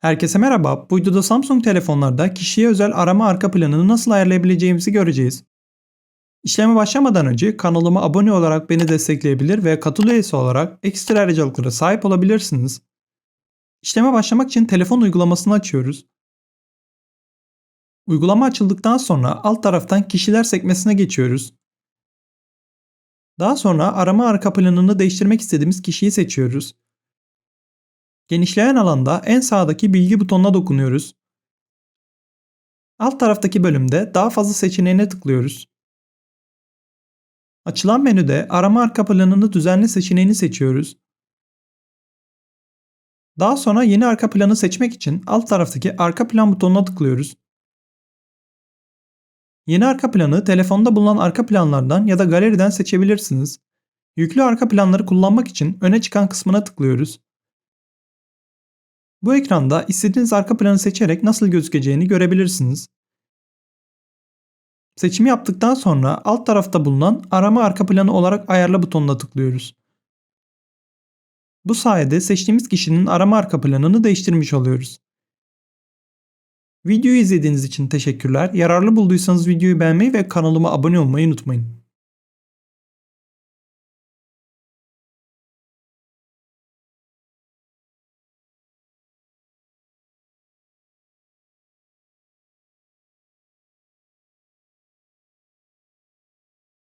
Herkese merhaba. Bu videoda Samsung telefonlarda kişiye özel arama arka planını nasıl ayarlayabileceğimizi göreceğiz. İşleme başlamadan önce kanalıma abone olarak beni destekleyebilir ve katıl üyesi olarak ekstra ayrıcalıklara sahip olabilirsiniz. İşleme başlamak için telefon uygulamasını açıyoruz. Uygulama açıldıktan sonra alt taraftan kişiler sekmesine geçiyoruz. Daha sonra arama arka planını değiştirmek istediğimiz kişiyi seçiyoruz. Genişleyen alanda en sağdaki bilgi butonuna dokunuyoruz. Alt taraftaki bölümde daha fazla seçeneğine tıklıyoruz. Açılan menüde arama arka planını düzenli seçeneğini seçiyoruz. Daha sonra yeni arka planı seçmek için alt taraftaki arka plan butonuna tıklıyoruz. Yeni arka planı telefonda bulunan arka planlardan ya da galeriden seçebilirsiniz. Yüklü arka planları kullanmak için öne çıkan kısmına tıklıyoruz. Bu ekranda istediğiniz arka planı seçerek nasıl gözükeceğini görebilirsiniz. Seçimi yaptıktan sonra alt tarafta bulunan arama arka planı olarak ayarla butonuna tıklıyoruz. Bu sayede seçtiğimiz kişinin arama arka planını değiştirmiş oluyoruz. Videoyu izlediğiniz için teşekkürler. Yararlı bulduysanız videoyu beğenmeyi ve kanalıma abone olmayı unutmayın.